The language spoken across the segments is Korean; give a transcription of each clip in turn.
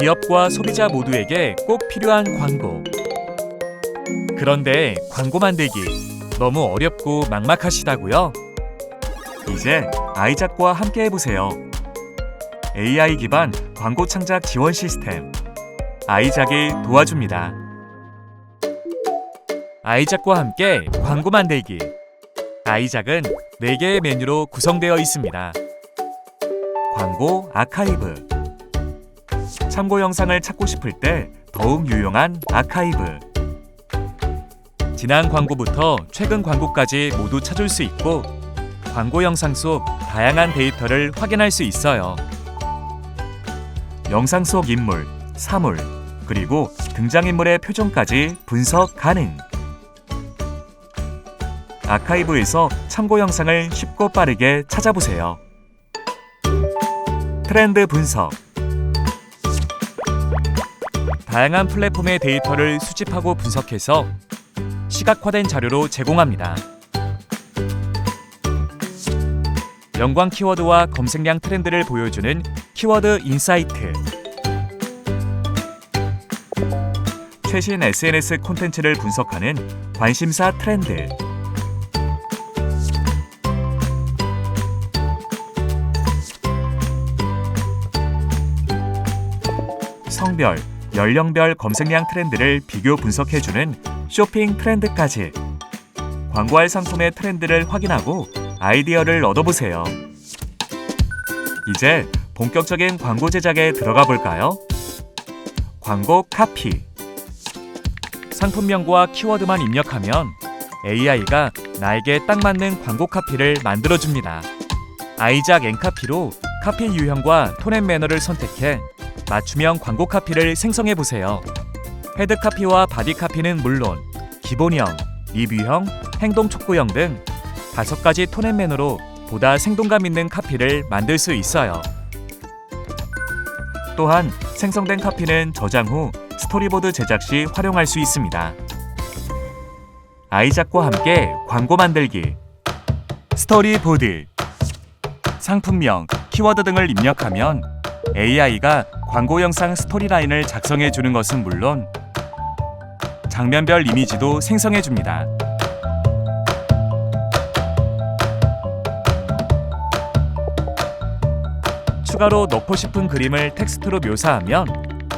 기업과 소비자 모두에게 꼭 필요한 광고. 그런데 광고 만들기 너무 어렵고 막막하시다고요? 이제 아이작과 함께 해보세요. AI 기반 광고 창작 지원 시스템 아이작이 도와줍니다. 아이작과 함께 광고 만들기. 아이작은 4개의 메뉴로 구성되어 있습니다. 광고 아카이브. 참고 영상을 찾고 싶을 때 더욱 유용한 아카이브. 지난 광고부터 최근 광고까지 모두 찾을 수 있고 광고 영상 속 다양한 데이터를 확인할 수 있어요. 영상 속 인물, 사물, 그리고 등장인물의 표정까지 분석 가능. 아카이브에서 참고 영상을 쉽고 빠르게 찾아보세요. 트렌드 분석. 다양한 플랫폼의 데이터를 수집하고 분석해서 시각화된 자료로 제공합니다. 연관 키워드와 검색량 트렌드를 보여주는 키워드 인사이트. 최신 SNS 콘텐츠를 분석하는 관심사 트렌드. 성별, 연령별 검색량 트렌드를 비교 분석해주는 쇼핑 트렌드까지 광고할 상품의 트렌드를 확인하고 아이디어를 얻어보세요. 이제 본격적인 광고 제작에 들어가 볼까요? 광고 카피 상품명과 키워드만 입력하면 AI가 나에게 딱 맞는 광고 카피를 만들어줍니다. 아이작 엔카피로 카피 유형과 톤앤 매너를 선택해 맞춤형 광고 카피를 생성해 보세요. 헤드 카피와 바디 카피는 물론 기본형, 리뷰형, 행동 촉구형 등 다섯 가지 톤앤 매너로 보다 생동감 있는 카피를 만들 수 있어요. 또한 생성된 카피는 저장 후 스토리보드 제작 시 활용할 수 있습니다. 아이작과 함께 광고 만들기 스토리보드 상품명, 키워드 등을 입력하면 AI가 광고 영상 스토리라인을 작성해 주는 것은 물론 장면별 이미지도 생성해 줍니다. 추가로 넣고 싶은 그림을 텍스트로 묘사하면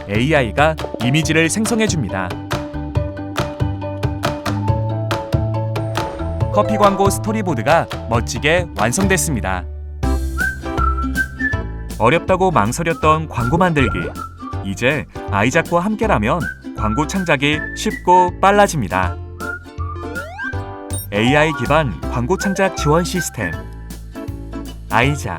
AI가 이미지를 생성해 줍니다. 커피 광고 스토리보드가 멋지게 완성됐습니다. 어렵다고 망설였던 광고 만들기. 이제 아이작과 함께라면 광고 창작이 쉽고 빨라집니다. AI 기반 광고 창작 지원 시스템. 아이작.